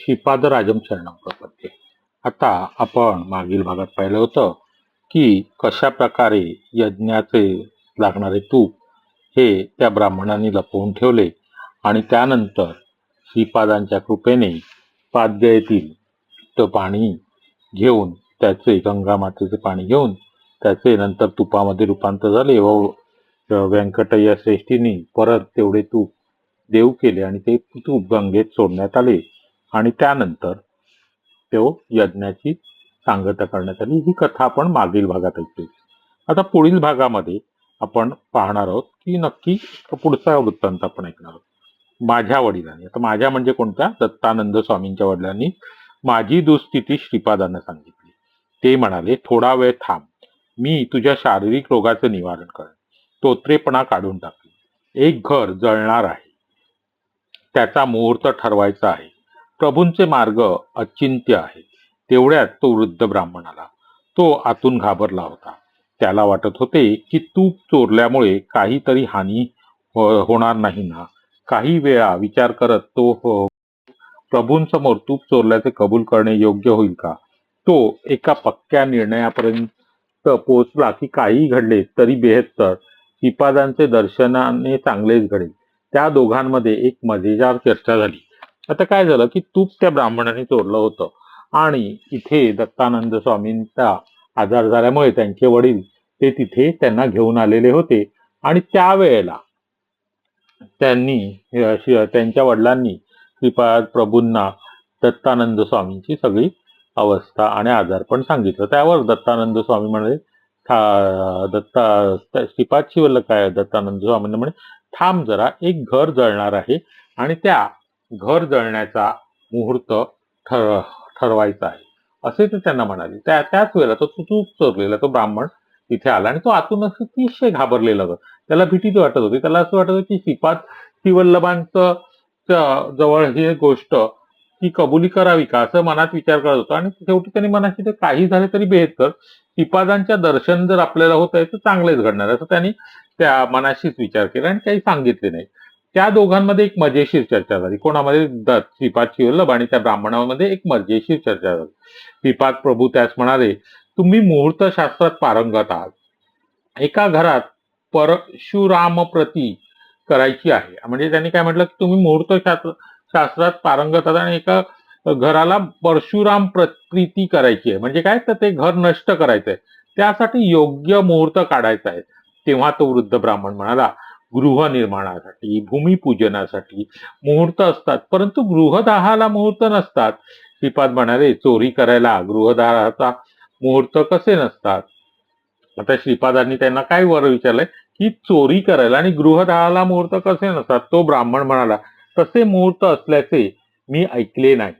श्रीपादराजम शरणम प्रपत्ते आता आपण मागील भागात पाहिलं होतं की कशा प्रकारे यज्ञाचे लागणारे तूप हे त्या ब्राह्मणांनी लपवून ठेवले आणि त्यानंतर श्रीपादांच्या कृपेने पाद्य येथील पाणी घेऊन त्याचे गंगा मातेचे पाणी घेऊन त्याचे नंतर तुपामध्ये रूपांतर झाले. व व्यंकटय्या श्रेष्ठींनी परत तेवढे तूप देव केले आणि ते तूप गंगेत सोडण्यात आले. आणि त्यानंतर तो यज्ञाची सांगता करण्यात आली ही कथा आपण मागील भागात ऐकली. आता पुढील भागामध्ये आपण पाहणार आहोत की नक्की पुढचा वृत्तांत आपण ऐकणार आहोत. माझ्या वडिलांनी आता माझ्या म्हणजे कोणत्या? दत्तानंद स्वामींच्या वडिलांनी माझी दुस्थिती श्रीपादांना सांगितली. ते म्हणाले थोडा वेळ थांब. मी तुझ्या शारीरिक रोगाचं निवारण करेन. तोत्रेपणा काढून टाकली एक घर जळणार आहे. त्याचा मुहूर्त ठरवायचा आहे. प्रभूंचे मार्ग अचिंत्य आहे तेवढ्यात तो वृद्ध ब्राह्मण आला तो आतून घाबरला होता. त्याला वाटत होते की तूप चोरल्यामुळे काहीतरी हानी हो, होणार नाही ना. काही वेळा विचार करत तो हो, हो- प्रभूंसमोर तूप चोरल्याचे कबूल करणे योग्य होईल का? तो एका पक्क्या निर्णयापर्यंत पोहोचला की काही घडले तरी बेहत्तर. पिपादांचे दर्शनाने चांगलेच घडेल. त्या दोघांमध्ये एक मजेदार चर्चा झाली. आता काय झालं की तूप त्या ब्राह्मणाने चोरलं होतं. आणि इथे दत्तानंद स्वामींचा आजार झाल्यामुळे त्यांचे वडील ते तिथे त्यांना घेऊन आलेले होते. आणि त्यावेळेला त्यांनी त्यांच्या वडिलांनी श्रीपाद प्रभूंना दत्तानंद स्वामींची सगळी अवस्था आणि आजार पण सांगितलं. त्यावर दत्तानंद स्वामी म्हणाले दत्ता श्रीपाद शिवल्ल काय? दत्तानंद स्वामींना म्हणे थांब जरा एक घर जळणार आहे. आणि त्या घर जळण्याचा मुहूर्त ठर ठरवायचा आहे. असे ते त्यांना म्हणाले. त्या त्याच वेळेला तो चूक चोरलेला तो ब्राह्मण तिथे आला आणि तो आतून असं अतिशय घाबरलेला होता. त्याला भीती वाटत होती. त्याला असं वाटत होतं की सिपात शिवल्लभांचं जवळ ही गोष्ट ही कबुली करावी का? असं मनात विचार करत होता आणि शेवटी त्यांनी मनाशी ते काही झाले तरी बेहतर श्रीपादांच्या दर्शन जर आपल्याला होत आहे तर चांगलेच घडणार. आहे. असं त्यांनी त्या मनाशीच विचार केला आणि काही सांगितले नाही. त्या दोघांमध्ये एक मजेशीर चर्चा झाली. कोणामध्ये? दत्त श्रीपाद शिवल्लभ आणि त्या ब्राह्मणामध्ये एक मजेशीर चर्चा झाली. श्रीपाद प्रभू त्यास म्हणाले तुम्ही मुहूर्त शास्त्रात पारंगत आहात. एका घरात परशुराम प्रती करायची आहे. म्हणजे त्यांनी काय म्हटलं की तुम्ही मुहूर्त शास्त्र शास्त्रात पारंगत आहात आणि एका घराला परशुराम प्रीती करायची आहे. म्हणजे काय? तर ते घर नष्ट करायचं आहे त्यासाठी योग्य मुहूर्त काढायचा आहे. तेव्हा तो वृद्ध ब्राह्मण म्हणाला गृहनिर्माणासाठी भूमिपूजनासाठी मुहूर्त असतात. परंतु गृहदाहाला मुहूर्त नसतात. श्रीपाद म्हणाले चोरी करायला गृहदाहाचा मुहूर्त कसे नसतात? आता श्रीपादांनी त्यांना काय वर विचारलंय? की चोरी करायला आणि गृहदाहाला मुहूर्त कसे नसतात? तो ब्राह्मण म्हणाला तसे मुहूर्त असल्याचे मी ऐकले नाही.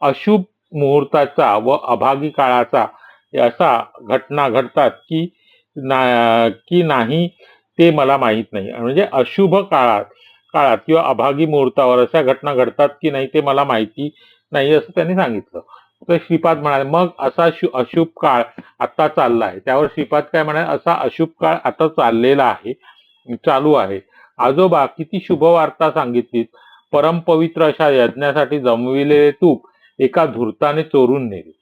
अशुभ मुहूर्ताचा व अभागी काळाचा असा घटना घडतात की ना की नाही ते मला माहीत नाही. म्हणजे अशुभ काळात काळात किंवा अभागी मुहूर्तावर अशा घटना घडतात की नाही ते मला माहिती नाही असं त्यांनी सांगितलं. तर श्रीपाद म्हणाले मग असा अशुभ काळ आता चालला आहे. त्यावर श्रीपाद काय म्हणाले असा अशुभ काळ आता चाललेला आहे चालू आहे. आजोबा किती शुभ वार्ता सांगितलीत परमपवित्र अशा यज्ञासाठी जमविलेले तूप एका धूर्ताने चोरून नेले.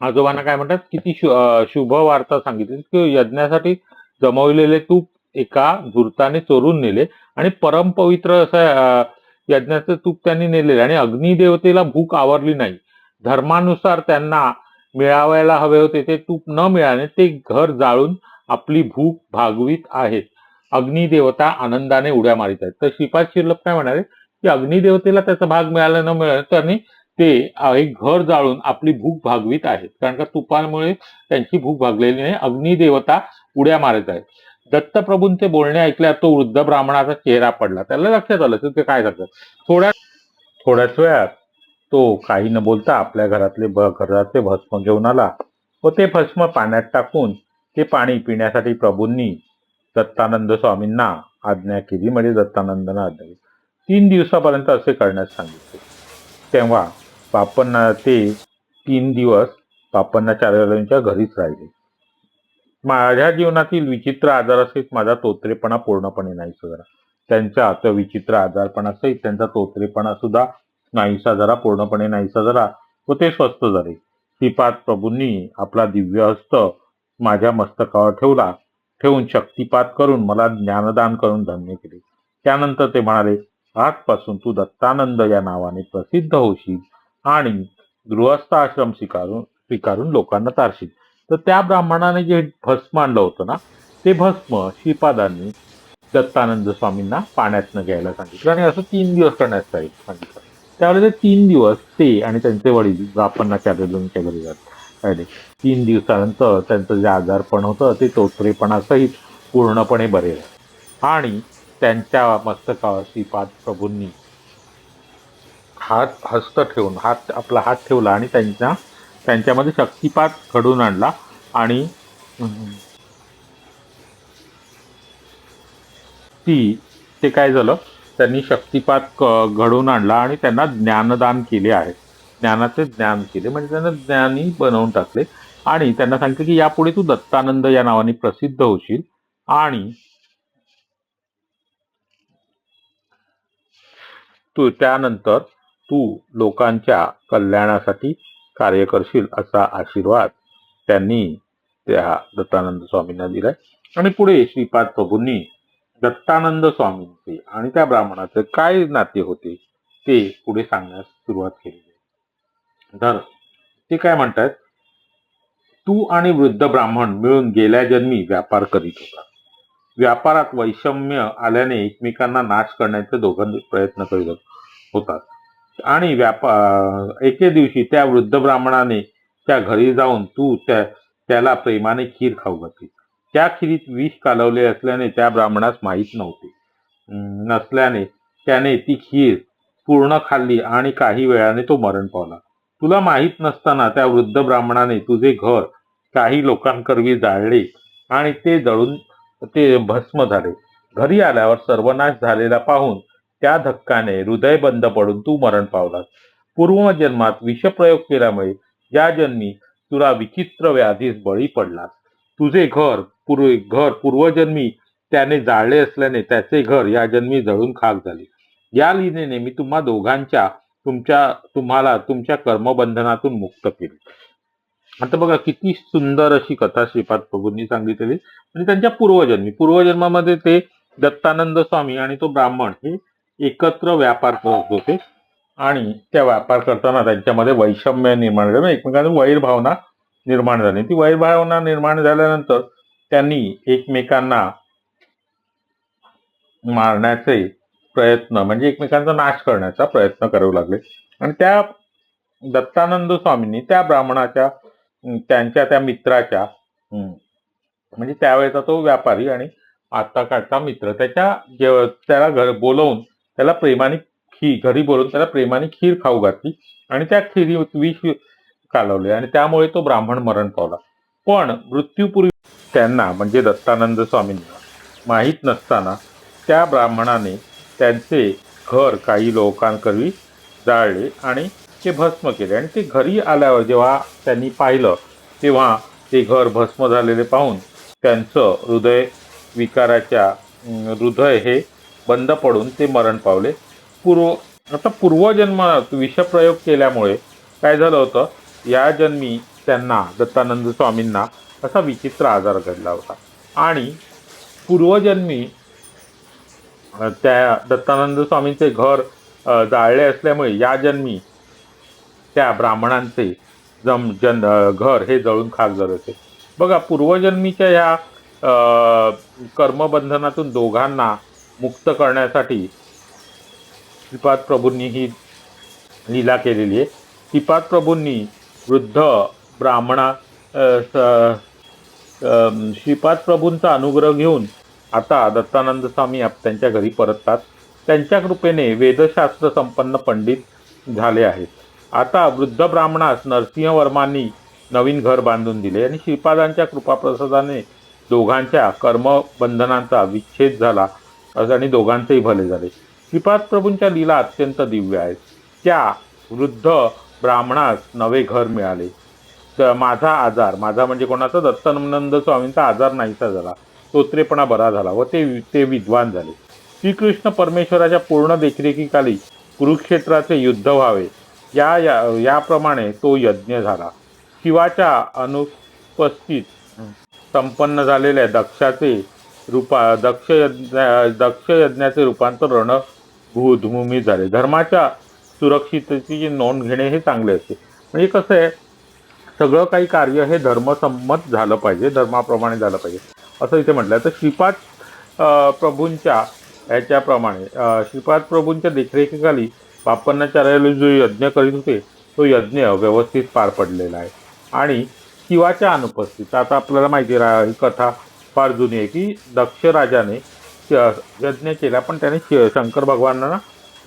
आजोबांना काय म्हणतात किती शु- शुभ वार्ता सांगितली की यज्ञासाठी जमवलेले तूप एका धूर्ताने चोरून नेले आणि परमपवित्र असं यज्ञाचं तूप त्यांनी नेलेले आणि अग्निदेवतेला भूक आवरली नाही. धर्मानुसार त्यांना मिळावायला हवे होते ते तूप न मिळाले ते घर जाळून आपली भूक भागवीत आहेत. अग्निदेवता आनंदाने उड्या मारित आहेत. तर श्रीपाद शिरलप काय म्हणाले? की अग्निदेवतेला त्याचा भाग मिळाला न मिळाला त्यांनी ते एक घर जाळून आपली भूक भागवीत आहेत. कारण का तुपामुळे त्यांची भूक भागलेली नाही. अग्निदेवता उड्या मारत आहेत. दत्तप्रभूंचे बोलणे ऐकल्या तो वृद्ध ब्राह्मणाचा चेहरा पडला. त्याला लक्षात आलं की ते काय सांगतात थोड्या थोड्याच वेळात तो काही न बोलता आपल्या घरातले ब- घरातले भस्म घेऊन आला. व ते भस्म पाण्यात टाकून ते पाणी पिण्यासाठी प्रभूंनी दत्तानंद स्वामींना आज्ञा केली. म्हणजे दत्तानंदांना आज्ञा केली. तीन दिवसापर्यंत असे करण्यास सांगितले. तेव्हा बापन्ना ते तीन दिवस बापन्नाचार्यांच्या घरीच राहिले. माझ्या जीवनातील विचित्र आजारासहित माझा तोत्रेपणा पूर्णपणे नाही सुधारला त्यांचा आता विचित्र आजारपणासहित त्यांचा तोत्रेपणा सुद्धा नाहीसा झाला पूर्णपणे नाहीसा झाला व ते स्वस्थ झाले. श्रीपाद प्रभूंनी आपला दिव्य हस्त माझ्या मस्तकावर ठेवला ठेवून शक्तिपात करून मला ज्ञानदान करून धन्य केले. त्यानंतर ते म्हणाले आजपासून तू दत्तानंद या नावाने प्रसिद्ध होशील. आणि गृहस्थ आश्रम स्वीकारून स्वीकारून लोकांना तारशील. तर त्या ब्राह्मणाने जे भस्म आणलं होतं ना ते भस्म श्रीपादांनी दत्तानंद स्वामींना पाण्यातनं घ्यायला सांगितलं आणि असं तीन दिवस करण्यास सांगितलं. त्यावेळेस ते तीन दिवस ते आणि त्यांचे वडील रापन्नाचार्य दोनच्या घरी जात. राहिले तीन दिवसानंतर त्यांचं जे आजारपण होतं ते तोत्रेपणासहित पूर्णपणे बरे झाले. आणि त्यांच्या मस्तकावर श्रीपाद प्रभूंनी हात हस्त ठेवून हात आपला हात ठेवला आणि त्यांच्या त्यांच्यामध्ये शक्तिपात घडून आणला आणि ती ते काय झालं? त्यांनी शक्तिपात क- घडवून आणला आणि त्यांना ज्ञानदान केले आहे. ज्ञानाचे ज्ञान केले. म्हणजे त्यांना ज्ञानी बनवून टाकले. आणि त्यांना सांगितलं की यापुढे तू दत्तानंद या नावाने प्रसिद्ध होशील. आणि तू त्यानंतर तू लोकांच्या कल्याणासाठी कार्य करशील असा आशीर्वाद त्यांनी त्या दत्तानंद स्वामींना दिलाय. आणि पुढे श्रीपाद प्रभूंनी दत्तानंद स्वामींचे आणि त्या ब्राह्मणाचे काय नाते होते ते पुढे सांगण्यास सुरुवात केली. तर ते काय म्हणतात तू आणि वृद्ध ब्राह्मण मिळून गेल्या जन्मी व्यापार करीत होता. व्यापारात वैषम्य आल्याने एकमेकांना नाश करण्याचे दोघांनी प्रयत्न करीत होतात. आणि व्यापा एके दिवशी त्या वृद्ध ब्राह्मणाने त्या घरी जाऊन तू त्या त्याला प्रेमाने खीर खाऊ घातली. त्या खिरीत विष कालवले असल्याने त्या ब्राह्मणास माहीत नव्हते. नसल्याने त्याने ती खीर पूर्ण खाल्ली आणि काही वेळाने तो मरण पावला. तुला माहीत नसताना त्या वृद्ध ब्राह्मणाने तुझे घर काही लोकांकरवी जाळले आणि ते जळून ते भस्म झाले. घरी आल्यावर सर्वनाश झालेला पाहून त्या धक्काने हृदय बंद पडून तू मरण पावलास. पूर्वजन्मात विषप्रयोग केल्यामुळे या जन्मी तुला विचित्र व्याधीस बळी पडलास. तुझे घर पूर्व घर पूर्वजन्मी त्याने जाळले असल्याने त्याचे घर या जन्मी जळून खाक झाले. या लिहिणेने मी तुम्हा दोघांच्या तुमच्या तुम्हाला तुमच्या कर्मबंधनातून मुक्त केले. आता बघा किती सुंदर अशी कथा श्रीपाद प्रभूंनी सांगितलेली. म्हणजे त्यांच्या पूर्वजन्मी पूर्वजन्मामध्ये ते दत्तानंद स्वामी आणि तो ब्राह्मण हे एकत्र व्यापार करत होते. आणि त्या व्यापार करताना त्यांच्यामध्ये वैषम्य निर्माण झालं. म्हणजे एकमेकांना वैरभावना निर्माण झाली. ती वैरभावना निर्माण झाल्यानंतर त्यांनी एकमेकांना मारण्याचे प्रयत्न म्हणजे एकमेकांचा नाश करण्याचा प्रयत्न करू लागले. आणि त्या दत्तानंद स्वामींनी त्या ब्राह्मणाच्या त्यांच्या त्या मित्राच्या म्हणजे त्यावेळेचा तो व्यापारी आणि आता काळचा मित्र त्याच्या जेव त्याला घर बोलवून त्याला प्रेमाने खीर घरी बोलून त्याला प्रेमाने खीर खाऊ घातली आणि त्या खिरी विष कालवले आणि त्यामुळे तो ब्राह्मण मरण पावला. पण मृत्यूपूर्वी त्यांना म्हणजे दत्तानंद स्वामींना माहीत नसताना त्या ब्राह्मणाने त्यांचे घर काही लोकांकरवी जाळले आणि ते भस्म केले. आणि ते घरी आल्यावर जेव्हा त्यांनी पाहिलं तेव्हा ते घर भस्म झालेले पाहून त्यांचं हृदय विकाराच्या हृदय हे बंद पडून ते मरण पावले. पूर्व आता पूर्वजन्मात विषप्रयोग केल्यामुळे काय झालं होतं? या जन्मी त्यांना दत्तानंद स्वामींना असा विचित्र आजार घडला होता. आणि पूर्वजन्मी त्या दत्तानंद स्वामींचे घर जाळले असल्यामुळे या जन्मी त्या ब्राह्मणांचे जम जन घर हे जळून खाक झाले होते. बघा पूर्वजन्मीच्या ह्या कर्मबंधनातून दोघांना मुक्त करण्यासाठी श्रीपाद प्रभूंनी ही लीला केलेली आहे. श्रीपाद प्रभूंनी वृद्ध ब्राह्मणा स- श्रीपाद प्रभूंचा अनुग्रह घेऊन आता दत्तानंद स्वामी आप- त्यांच्या घरी परततात. त्यांच्या कृपेने वेदशास्त्र संपन्न पंडित झाले आहेत. आता वृद्ध ब्राह्मणास नरसिंहवर्मांनी नवीन घर बांधून दिले आणि श्रीपादांच्या कृपाप्रसादाने दोघांच्या कर्मबंधनांचा विच्छेद झाला. आणि दोघांचेही भले झाले. श्रीपाद प्रभूंच्या लीला अत्यंत दिव्य आहेत. त्या वृद्ध ब्राह्मणास नवे घर मिळाले. तर माझा आजार माझा म्हणजे कोणाचा? दत्तानंद स्वामींचा आजार नाहीसा झाला. तोत्रेपणा बरा झाला व ते ते विद्वान झाले. श्रीकृष्ण परमेश्वराच्या पूर्ण देखरेखीखाली कुरुक्षेत्राचे युद्ध व्हावे. या या याप्रमाणे तो यज्ञ झाला. शिवाच्या अनुपस्थित संपन्न झालेल्या दक्षाचे रूपा दक्ष यज्ञ दक्ष यज्ञाचे रूपांतर रणभूमी झाले. धर्माच्या सुरक्षिततेची नोंद घेणे हे चांगले असते. म्हणजे कसं आहे सगळं काही कार्य हे धर्मसंमत झालं पाहिजे धर्माप्रमाणे झालं पाहिजे. असं इथे म्हटलं तर श्रीपाद प्रभूंच्या ह्याच्याप्रमाणे श्रीपाद प्रभूंच्या देखरेखीखाली बापन्नाचार्याला जो यज्ञ करीत होते तो यज्ञ व्यवस्थित पार पडलेला आहे. आणि शिवाच्या अनुपस्थित आता आपल्याला माहिती राहा ही कथा फार जुनी आहे की दक्ष राजाने यज्ञ केला पण त्याने शि शंकर भगवानांना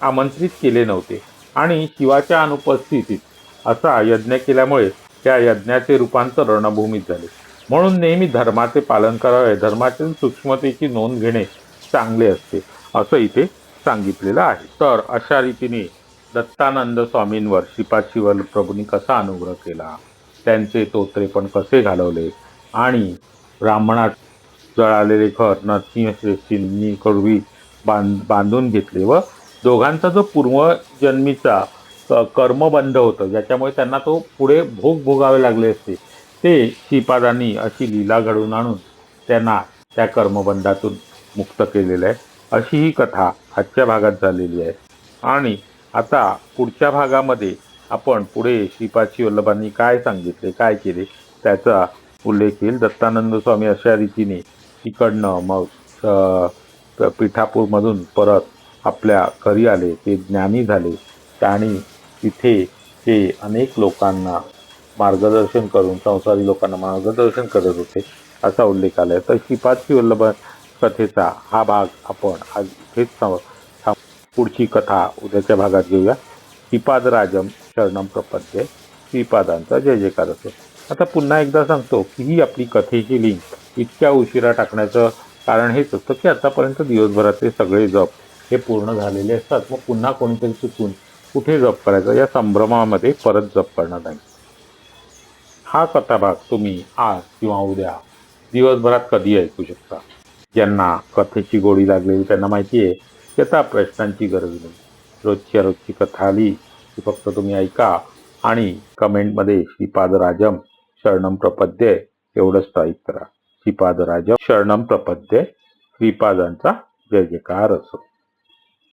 आमंत्रित केले नव्हते. आणि शिवाच्या अनुपस्थितीत असा यज्ञ केल्यामुळे त्या यज्ञाचे रूपांतर रणभूमीत झाले. म्हणून नेहमी धर्माचे पालन करावे धर्मातील सूक्ष्मतेची नोंद घेणे चांगले असते असं इथे सांगितलेलं आहे. तर अशा रीतीने दत्तानंद स्वामींवर श्रीपाद शिवल प्रभूंनी कसा अनुग्रह केला? त्यांचे तोत्रे पण कसे घालवले? आणि ब्राह्मणात जळालेले घर नरसिंहश्रेष्ठींनी कडवी बांध बांधून घेतले व दोघांचा जो पूर्वजन्मीचा क- कर्मबंध होतं ज्याच्यामुळे त्यांना तो पुढे भोग भोगावे लागले असते ते श्रीपादांनी अशी लीला घडवून आणून त्यांना त्या कर्मबंधातून मुक्त केलेलं आहे. अशी ही कथा आजच्या भागात झालेली आहे. आणि आता पुढच्या भागामध्ये आपण पुढे श्रीपादशी वल्लभांनी काय सांगितले काय केले त्याचा उल्लेख येईल. दत्तानंद स्वामी अशा रीतीने तिकडनं मग पिठापूरमधून परत आपल्या घरी आले ते ज्ञानी झाले. आणि तिथे ते अनेक लोकांना मार्गदर्शन करून संसारी लोकांना मार्गदर्शन करत होते असा उल्लेख आला आहे तर श्रीपादशी वल्लभ कथेचा हा भाग आपण आज इथेच थांब- पुढची कथा उद्याच्या भागात घेऊया. श्रीपादराजम शरणम प्रपद्य श्रीपादांचा जय जयकार असो. आता पुन्हा एकदा सांगतो की ही आपली कथेची लिंक इतक्या उशिरा टाकण्याचं कारण हेच असतं की आतापर्यंत दिवसभरातले सगळे जप हे पूर्ण झालेले असतात. मग पुन्हा कोणीतरी चुकून कुठे जप करायचं? या संभ्रमामध्ये परत जप करणार नाही. हा कथाभाग तुम्ही आज किंवा उद्या दिवसभरात कधी ऐकू शकता? ज्यांना कथेची गोडी लागलेली त्यांना माहिती आहे की आता प्रश्नांची गरज नाही. रोजच्या रोजची कथा आली की फक्त तुम्ही ऐका आणि कमेंटमध्ये श्रीपादराजम शरणम प्रपद्य एवढंच टाईप करा श्रीपादराजम शरणम प्रपद्य श्रीपादांचा जय जयकार असो